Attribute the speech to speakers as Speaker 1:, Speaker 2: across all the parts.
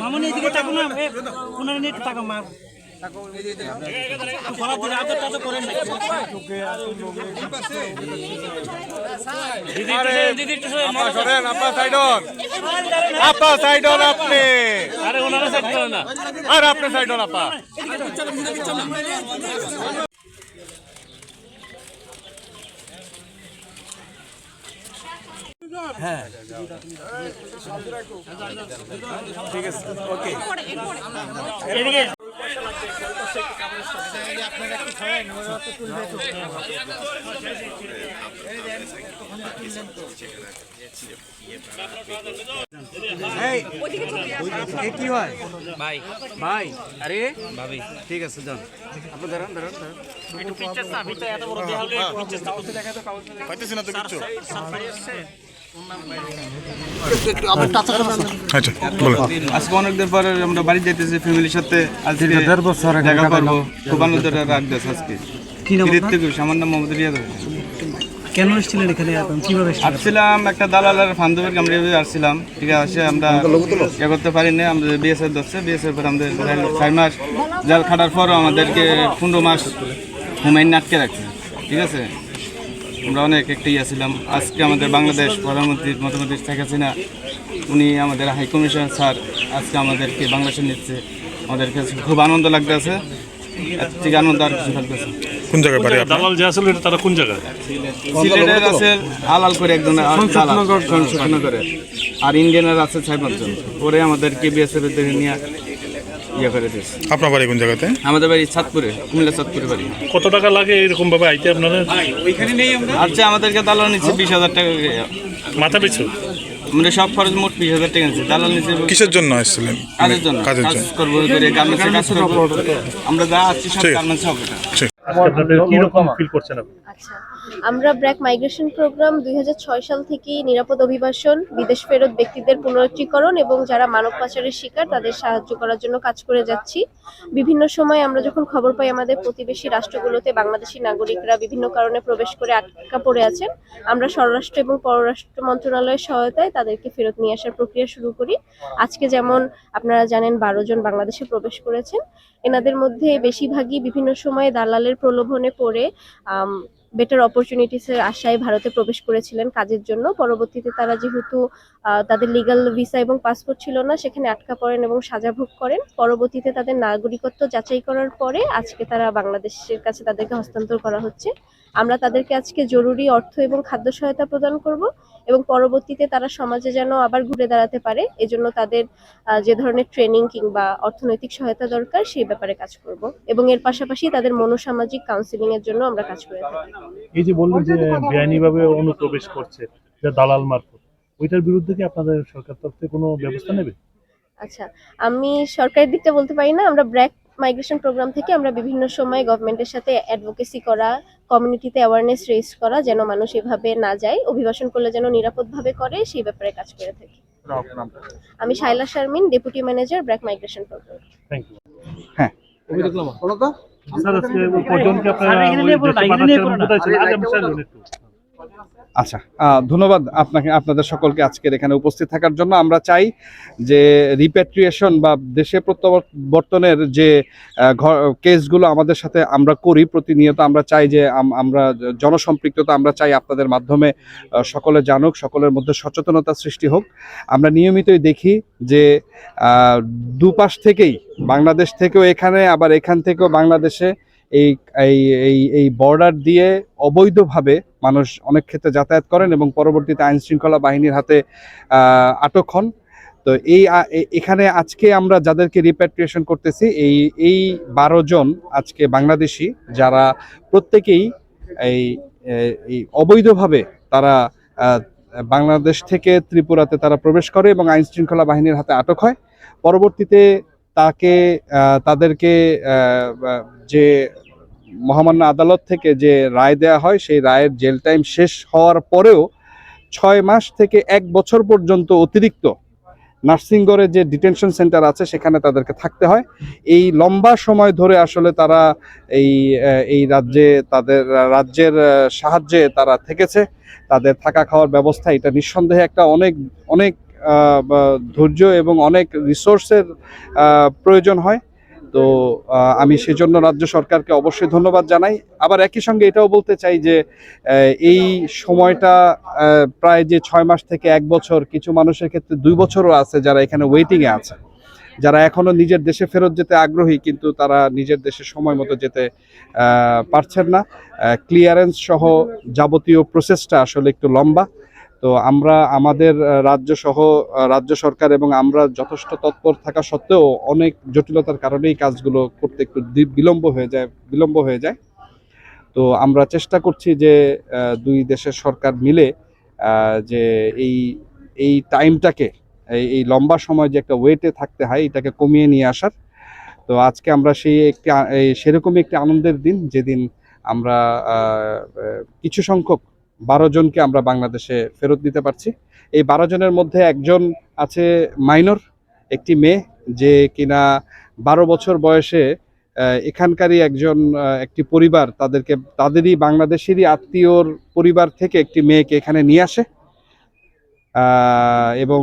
Speaker 1: মামনি এদিকে তাকো না ওনার নিয়ে তাকো মা। গলা দিলে আদর টাদর করেন না দিদি একটু সরে, দিদি একটু সরে,
Speaker 2: আপা সরেন আপা সাইড হন আপা আপনি সাইড হন আপা
Speaker 1: এদিকে।
Speaker 3: কি হয়? ভাই। ভাই। আরে? ভাবি। ঠিক আছে যান। আপনি দাঁড়ান দাঁড়ান দাঁড়ান।
Speaker 1: একটু পিকচার না পিকচার এত বড় দেহ হলে পিকচার দাও।
Speaker 2: পাইতেছি না তো কিছু।
Speaker 4: আচ্ছা বলো
Speaker 3: আজকে অনেকদিন পরে আমরা বাড়ি যাইতেছি ফ্যামিলির সাথে। আজকে দেখা করব। খুব আনন্দ রাখতেছে আজকে।
Speaker 1: কি নাম
Speaker 3: ঈদের থেকে মোহাম্মদ রিয়াদ
Speaker 1: কেন এসেছিলেন এখানে? কীভাবে
Speaker 3: আসছিলাম একটা দালালের ফান্দবের এভাবে আসছিলাম। ঠিক আছে আমরা ইয়ে করতে পারি না আমাদের বিএসএফ ধরছে। বিএসএফ পর আমাদের ছয় মাস জাল খাটার পরও আমাদেরকে পনেরো মাস হুমায়ুন আটকে রাখছে। ঠিক আছে? আমরা অনেক একটা ইয়ে ছিলাম। আজকে আমাদের বাংলাদেশ প্রধানমন্ত্রী মতামত শেখ হাসিনা উনি আমাদের হাই কমিশনার স্যার আজকে আমাদেরকে বাংলাদেশে নিচ্ছে। আমাদের কাছে খুব আনন্দ লাগতেছে। থেকে আনন্দ আর কিছু লাগতেছে
Speaker 4: কোন জায়গায় বাড়ি
Speaker 5: দালাল যে আসলে তারা কোন জায়গায়?
Speaker 3: সিলেটের আছে আলাল করে একজন আর ইন্ডিয়ানের আছে ছয় পাঁচজন। ওরে আমাদের কেবিএসএফ নিয়ে ইয়ে করে দিয়েছে।
Speaker 4: আপনার বাড়ি কোন জায়গাতে?
Speaker 3: আমাদের বাড়ি চাঁদপুরে কুমিল্লা চাঁদপুরে বাড়ি।
Speaker 5: কত টাকা লাগে এরকম ভাবে আইতে আপনারা
Speaker 3: আচ্ছা আমাদেরকে দালাল নিচ্ছে বিশ হাজার টাকা।
Speaker 5: মাথা পিছু?
Speaker 3: আমরা সব খরচ মোট বিশ হাজার টাকা নিচ্ছে দালাল নিচ্ছে।
Speaker 4: কিসের জন্য এসেছিলেন
Speaker 3: কাজের জন্য
Speaker 4: কাজের
Speaker 3: কাজ
Speaker 4: জন্য।
Speaker 3: করব করে গার্মেন্টসে কাজ করব। আমরা যা আছি সব। গার্মেন্টসে হবে।
Speaker 5: আজকে আপনাদের কীরকম ফিল করছেন আপনি?
Speaker 6: আচ্ছা। আমরা ব্র্যাক মাইগ্রেশন প্রোগ্রাম দুই হাজার ছয় সাল থেকেই নিরাপদ অভিবাসন, বিদেশ ফেরত ব্যক্তিদের পুনরুজ্জীকরণ এবং যারা মানব পাচারের শিকার, তাদের সাহায্য করার জন্য কাজ করে যাচ্ছি। বিভিন্ন সময় আমরা যখন খবর পাই আমাদের প্রতিবেশী রাষ্ট্রগুলোতে বাংলাদেশি নাগরিকরা বিভিন্ন কারণে প্রবেশ করে আটকা পড়ে আছেন, আমরা স্বরাষ্ট্র এবং পররাষ্ট্র মন্ত্রণালয়ের সহায়তায় তাদেরকে ফেরত নিয়ে আসার প্রক্রিয়া শুরু করি। আজকে যেমন আপনারা জানেন বারো জন বাংলাদেশে প্রবেশ করেছেন। এনাদের মধ্যে বেশিরভাগই বিভিন্ন সময়ে দালালের প্রলোভনে পড়ে বেটার অপরচুনিটিসের আশায় ভারতে প্রবেশ করেছিলেন কাজের জন্য। পরবর্তীতে তারা যেহেতু তাদের লিগাল ভিসা এবং পাসপোর্ট ছিল না, সেখানে আটকা পড়েন এবং সাজা ভোগ করেন। পরবর্তীতে তাদের নাগরিকত্ব যাচাই করার পরে আজকে তারা বাংলাদেশের কাছে তাদেরকে হস্তান্তর করা হচ্ছে। আমরা তাদেরকে আজকে জরুরি অর্থ এবং খাদ্য সহায়তা প্রদান করব। এবং পরবর্তীতে তারা সমাজে যেন আবার ঘুরে দাঁড়াতে পারে এজন্য তাদের যে ধরনের ট্রেনিং কিংবা অর্থনৈতিক সহায়তা দরকার সেই ব্যাপারে কাজ করব। এবং এর পাশাপাশি তাদের মনোসামাজিক কাউন্সিলিং এর জন্য আমরা কাজ করে থাকি।
Speaker 5: এই যে বললেন যে বেআইনি ভাবে অনুপ্রবেশ করছে যা দালাল মারফত ওইটার বিরুদ্ধে কি আপনাদের সরকার তরফ থেকে কোনো ব্যবস্থা নেবে?
Speaker 6: আচ্ছা আমি সরকারের দিকটা বলতে পারি না আমরা ব্র্যাক মাইগ্রেশন প্রোগ্রাম থেকে আমরা বিভিন্ন সময় গভর্নমেন্টের সাথে অ্যাডভোকেসি করা কমিউনিটিতে অ্যাওয়ারনেস রেজ করা যেন মানুষ এভাবে না যায় অভিবাসন করলে যেন নিরাপদভাবে করে সেই ব্যাপারে কাজ করে থাকি আমি Shaila Sharmin deputy manager BRAC migration programme
Speaker 5: thank you
Speaker 3: হ্যাঁ।
Speaker 5: স্যার আজকে কজনকে আপনারা। কোথায় ছিলেন? আজ একটু।
Speaker 7: আচ্ছা ধন্যবাদ আপনাকে, আপনাদের সকলকে আজকের এখানে উপস্থিত থাকার জন্য। আমরা চাই যে রিপ্যাট্রিয়েশন বা দেশে প্রত্যাবর্তনের যে কেসগুলো আমাদের সাথে আমরা করি প্রতিনিয়ত, আমরা চাই যে আমরা জনসম্পৃক্ততা আমরা চাই আপনাদের মাধ্যমে সকলে জানুক, সকলের মধ্যে সচেতনতা সৃষ্টি হোক। আমরা নিয়মিতই দেখি যে দুপাশ থেকেই, বাংলাদেশ থেকেও এখানে, আবার এখান থেকেও বাংলাদেশে এই এই এই বর্ডার দিয়ে অবৈধভাবে মানুষ অনেক ক্ষেত্রে যাতায়াত করেন এবং পরবর্তীতে আইন শৃঙ্খলা বাহিনীর হাতে আটক হন। তো এই এখানে আজকে আমরা যাদেরকে রিপ্যাট্রিয়েশন করতেছি, এই এই বারো জন আজকে বাংলাদেশি যারা প্রত্যেকেই এই এই অবৈধভাবে তারা বাংলাদেশ থেকে ত্রিপুরাতে তারা প্রবেশ করে এবং আইন শৃঙ্খলা বাহিনীর হাতে আটক হয়। পরবর্তীতে তাকে তাদেরকে যে মহামান্য আদালত থেকে যে রায় দেয়া হয়, সেই রায়ের জেল টাইম শেষ হওয়ার পরেও ছয় মাস থেকে এক বছর পর্যন্ত অতিরিক্ত নার্সিংগড়ে যে ডিটেনশন সেন্টার আছে, সেখানে তাদেরকে থাকতে হয়। এই লম্বা সময় ধরে আসলে তারা এই এই রাজ্যে তাদের, রাজ্যের সাহায্যে তারা থেকেছে। তাদের থাকা খাওয়ার ব্যবস্থা এটা নিঃসন্দেহে একটা অনেক অনেক ধৈর্য এবং অনেক রিসোর্সের প্রয়োজন হয়। তো আমি সেজন্য রাজ্য সরকারকে অবশ্যই ধন্যবাদ জানাই। আবার একই সঙ্গে এটাও বলতে চাই যে এই সময়টা প্রায় যে ছয় মাস থেকে এক বছর, কিছু মানুষের ক্ষেত্রে দুই বছরও আছে যারা এখানে ওয়েটিংয়ে আছে। যারা এখনও নিজের দেশে ফেরত যেতে আগ্রহী, কিন্তু তারা নিজের দেশে সময় মতো যেতে পারছেন না। ক্লিয়ারেন্স সহ যাবতীয় প্রসেসটা আসলে একটু লম্বা। তো আমরা আমাদের রাজ্য সহ রাজ্য সরকার এবং আমরা যথেষ্ট তৎপর থাকা সত্ত্বেও অনেক জটিলতার কারণে এই কাজগুলো করতে একটু বিলম্ব হয়ে যায়, বিলম্ব হয়ে যায়। তো আমরা চেষ্টা করছি যে দুই দেশের সরকার মিলে যে এই এই টাইমটাকে, এই লম্বা সময় যে একটা ওয়েটে থাকতে হয়, এটাকে কমিয়ে নিয়ে আসার। তো আজকে আমরা সেই একটি সেরকমই একটি আনন্দের দিন, যেদিন আমরা কিছু সংখ্যক বারো জনকে আমরা বাংলাদেশে ফেরত দিতে পারছি। এই বারো জনের মধ্যে একজন আছে মাইনর, একটি মেয়ে, যে কিনা বারো বছর বয়সে এখানকারই একজন একটি পরিবার তাদেরকে, তাদেরই বাংলাদেশেরই আত্মীয়র পরিবার থেকে একটি মেয়েকে এখানে নিয়ে আসে। এবং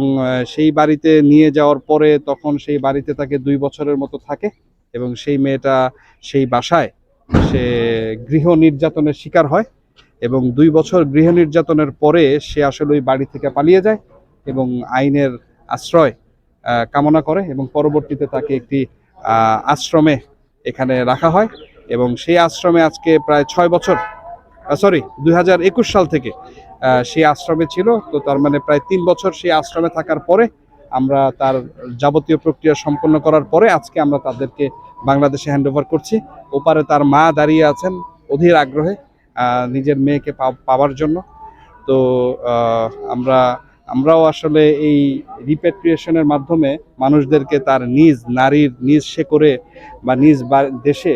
Speaker 7: সেই বাড়িতে নিয়ে যাওয়ার পরে তখন সেই বাড়িতে তাকে দুই বছরের মতো থাকে এবং সেই মেয়েটা সেই বাসায় সে গৃহ নির্যাতনের শিকার হয়। এবং দুই বছর গৃহ নির্যাতনের পরে সে আসলে ওই বাড়ি থেকে পালিয়ে যায় এবং আইনের আশ্রয় কামনা করে এবং পরবর্তীতে তাকে একটি আশ্রমে এখানে রাখা হয় এবং সেই আশ্রমে আজকে প্রায় ছয় বছর সরি দুই হাজার একুশ সাল থেকে সেই আশ্রমে ছিল। তো তার মানে প্রায় তিন বছর সেই আশ্রমে থাকার পরে আমরা তার যাবতীয় প্রক্রিয়া সম্পন্ন করার পরে আজকে আমরা তাদেরকে বাংলাদেশে হ্যান্ড করছি। ওপারে তার মা দাঁড়িয়ে আছেন অধীর আগ্রহে। নিজের মেয়েকে পাওয়ার জন্য। তো আমরা, আমরাও আসলে এই রিপেট্রিয়েশনের মাধ্যমে মানুষদেরকে তার নিজ নারীর, নিজ সে করে বা নিজ দেশে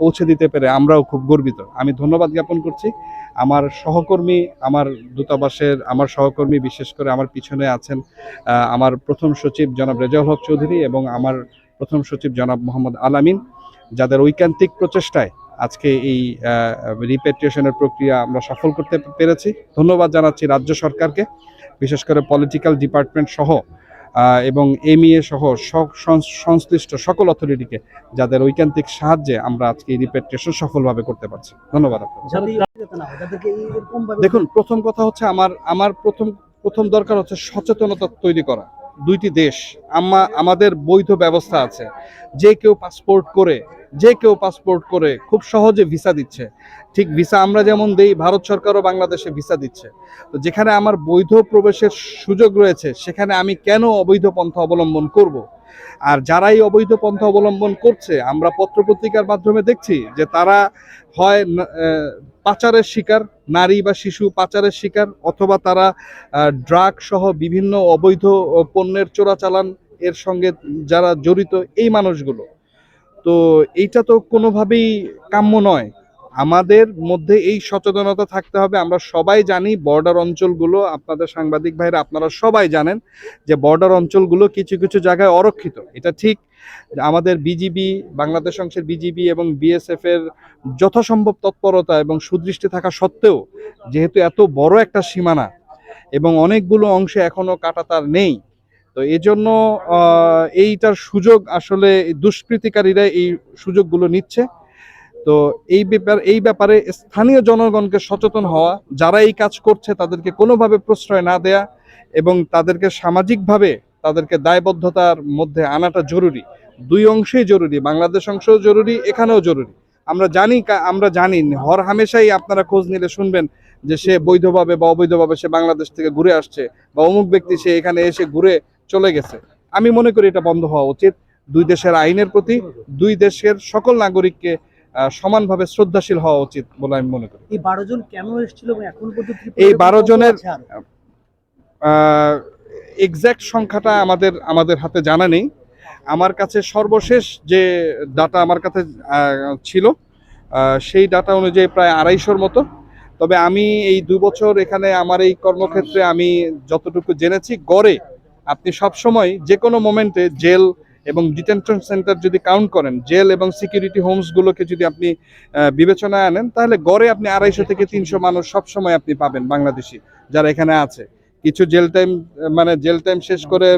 Speaker 7: পৌঁছে দিতে পেরে আমরাও খুব গর্বিত। আমি ধন্যবাদ জ্ঞাপন করছি। আমার সহকর্মী, আমার দূতাবাসের, আমার সহকর্মী বিশেষ করে আমার পিছনে আছেন আমার প্রথম সচিব জনাব রেজাউল হক চৌধুরী এবং আমার প্রথম সচিব জনাব মোহাম্মদ আলামিন যাদের ঐকান্তিক প্রচেষ্টায় আজকে এই রিপেট্রিয়েশনের প্রক্রিয়া আমরা সফল করতে পেরেছি। ধন্যবাদ জানাচ্ছি রাজ্য সরকারকে বিশেষ করে পলিটিক্যাল ডিপার্টমেন্ট সহ এবং এমইএ সহ সং- সংশ্লিষ্ট সকল অথরিটিকে যাদের ঐকান্তিক সাহায্যে আমরা আজকে এই রিপেট্রিয়েশন সফলভাবে করতে পারছি। ধন্যবাদ দেখুন প্রথম কথা হচ্ছে আমার আমার প্রথম প্রথম দরকার হচ্ছে সচেতনতা তৈরি করা। দুইটি দেশ আমা আমাদের বৈধ ব্যবস্থা আছে। যে কেউ পাসপোর্ট করে যে কেউ পাসপোর্ট করে খুব সহজে ভিসা দিচ্ছে। ঠিক ভিসা আমরা যেমন দেই, ভারত সরকারও বাংলাদেশে ভিসা দিচ্ছে। তো যেখানে আমার বৈধ প্রবেশের সুযোগ রয়েছে, সেখানে আমি কেন অবৈধ পন্থা অবলম্বন করব? আর যারাই অবৈধ পন্থা অবলম্বন করছে, আমরা পত্রপত্রিকার মাধ্যমে দেখছি যে তারা হয় পাচারের শিকার, নারী বা শিশু পাচারের শিকার, অথবা তারা ড্রাগ সহ বিভিন্ন অবৈধ পণ্যের চোরাচালান এর সঙ্গে যারা জড়িত, এই মানুষগুলো। তো এইটা তো কোনোভাবেই কাম্য নয়। আমাদের মধ্যে এই সচেতনতা থাকতে হবে। আমরা সবাই জানি বর্ডার অঞ্চলগুলো, আপনাদের সাংবাদিক ভাইরা, আপনারা সবাই জানেন যে বর্ডার অঞ্চলগুলো কিছু কিছু জায়গায় অরক্ষিত। এটা ঠিক। আমাদের বিজিবি, বাংলাদেশ অংশের বিজিবি এবং বিএসএফ এর যথাসম্ভব তৎপরতা এবং সুদৃষ্টি থাকা সত্ত্বেও, যেহেতু এত বড় একটা সীমানা এবং অনেকগুলো অংশে এখনও কাটাতার নেই তো এই জন্য এইটার সুযোগ আসলে দুষ্কৃতিকারীরা এই সুযোগগুলো নিচ্ছে। তো এই ব্যাপার, এই ব্যাপারে স্থানীয় জনগণকে সচেতন হওয়া, যারা এই কাজ করছে তাদেরকে কোনোভাবে প্রশ্রয় না দেয়া এবং তাদেরকে সামাজিকভাবে তাদেরকে দায়বদ্ধতার মধ্যে আনাটা জরুরি। দুই অংশেই জরুরি, বাংলাদেশ অংশও জরুরি, এখানেও জরুরি। আমরা জানি আমরা জানি, হর হামেশাই আপনারা খোঁজ নিলে শুনবেন যে সে বৈধভাবে বা অবৈধভাবে সে বাংলাদেশ থেকে ঘুরে আসছে বা অমুক ব্যক্তি সে এখানে এসে ঘুরে চলে গেছে। আমি মনে করি এটা বন্ধ হওয়া উচিত। দুই দেশের আইনের প্রতি দুই দেশের সকল নাগরিককে সমানভাবে শ্রদ্ধাশীল হওয়া উচিত বলে আমি মনে করি।
Speaker 1: এই বারো জন কেন এসেছিল এখন পর্যন্ত
Speaker 7: এই 12 জনের এক্স্যাক্ট সংখ্যাটা আমাদের আমাদের হাতে জানা নেই। আমার কাছে সর্বশেষ যে ডাটা আমার কাছে ছিল সেই ডাটা অনুযায়ী প্রায় আড়াইশোর মতো। তবে আমি এই দু বছর এখানে আমার এই কর্মক্ষেত্রে আমি যতটুকু জেনেছি গড়ে আপনি সবসময় যে কোনো মোমেন্টে জেল এবং ডিটেনশন সেন্টার যদি কাউন্ট করেন, জেল এবং সিকিউরিটি হোমসগুলোকে যদি আপনি বিবেচনায় আনেন, তাহলে গড়ে আপনি আড়াইশো থেকে তিনশো মানুষ সবসময় আপনি পাবেন বাংলাদেশি যারা এখানে আছে। কিছু জেল টাইম মানে জেল টাইম শেষ করে,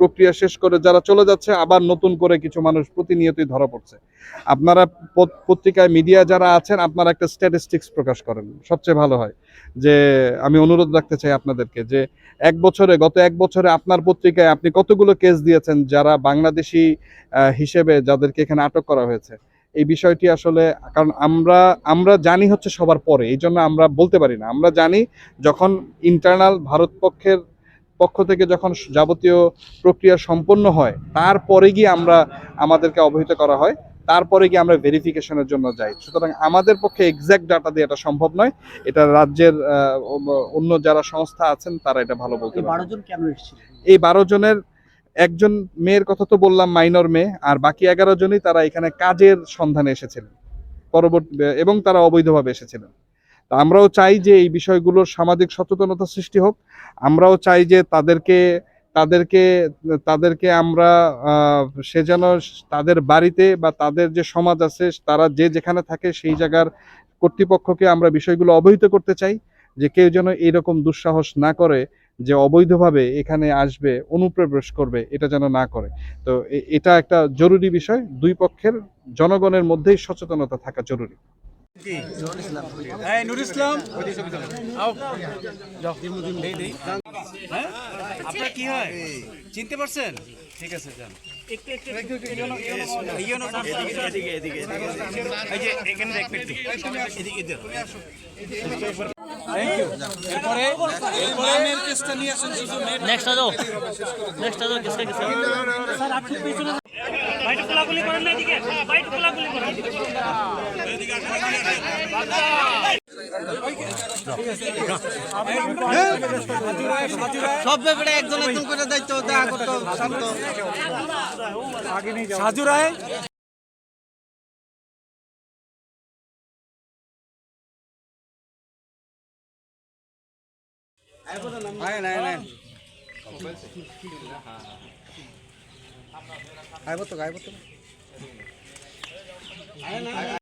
Speaker 7: প্রক্রিয়া শেষ করে যারা চলে যাচ্ছে, আবার নতুন করে কিছু মানুষ প্রতিনিয়তই ধরা পড়ছে। আপনারা পত্রিকায় মিডিয়া যারা আছেন, আপনারা একটা স্ট্যাটিস্টিক্স প্রকাশ করেন। সবচেয়ে ভালো হয় যে, আমি অনুরোধ রাখতে চাই আপনাদেরকে যে, এক বছরে, গত এক বছরে আপনার পত্রিকায় আপনি কতগুলো কেস দিয়েছেন যারা বাংলাদেশি হিসেবে যাদেরকে এখানে আটক করা হয়েছে? এই বিষয়টি আসলে কারণ আমরা আমরা জানি হচ্ছে সবার পরে এই জন্য আমরা বলতে পারি না। আমরা জানি যখন ইন্টারনাল ভারত পক্ষের পক্ষ থেকে যখন যাবতীয় প্রক্রিয়া সম্পন্ন হয় তারপরে গিয়ে আমরা আমাদেরকে অবহিত করা হয় তারপরে গিয়ে আমরা ভেরিফিকেশনের জন্য যাই। সুতরাং আমাদের পক্ষে এক্সাক্ট ডাটা দিয়ে এটা সম্ভব নয়। এটা রাজ্যের অন্য- যারা সংস্থা আছেন তারা এটা ভালো বলতে পারে এই বারো জনের একজন মেয়ের কথা তো বললাম, মাইনর মেয়ে, আর বাকি এগারো জনই তারা এখানে কাজের সন্ধানে এসেছিলেন। পরবর্তী, এবং তারা অবৈধভাবে এসেছিলেন। তা আমরাও চাই যে এই বিষয়গুলোর সামাজিক সচেতনতা সৃষ্টি হোক। আমরাও চাই যে তাদেরকে তাদেরকে তাদেরকে আমরা সে যেন তাদের বাড়িতে বা তাদের যে সমাজ আছে, তারা যে যেখানে থাকে সেই জায়গার কর্তৃপক্ষকে আমরা বিষয়গুলো অবহিত করতে চাই, যে কেউ যেন এরকম দুঃসাহস না করে যে অবৈধভাবে এখানে আসবে অনুপ্রবেশ করবে এটা যেন না করে। তো এটা একটা জরুরি বিষয়। দুই পক্ষের জনগণের মধ্যেই সচেতনতা থাকা জরুরি।
Speaker 2: এই নুর ইসলাম।
Speaker 3: আপনার কি হয়? চিনতে পারছেন? ঠিক আছে যান।
Speaker 1: একটু একটু একটু। এদিকে এদিকে
Speaker 3: এই যে এখানে
Speaker 2: এরপরে এরপরে কেসটা নিয়ে আসেন শুধু
Speaker 1: নেক্সট দাও নেক্সট দাও কিসকা কিসকা স্যার আপনি পিছনে বাইট কোলাকুলি করেন না এদিকে। বাইট কোলাকুলি করেন।
Speaker 2: সব ব্যাপারে একজন একজন করে দায়িত্ব দেখা করতে শান্ত। সাজু রায় আয় না আয়। না গাইব তো আইব তো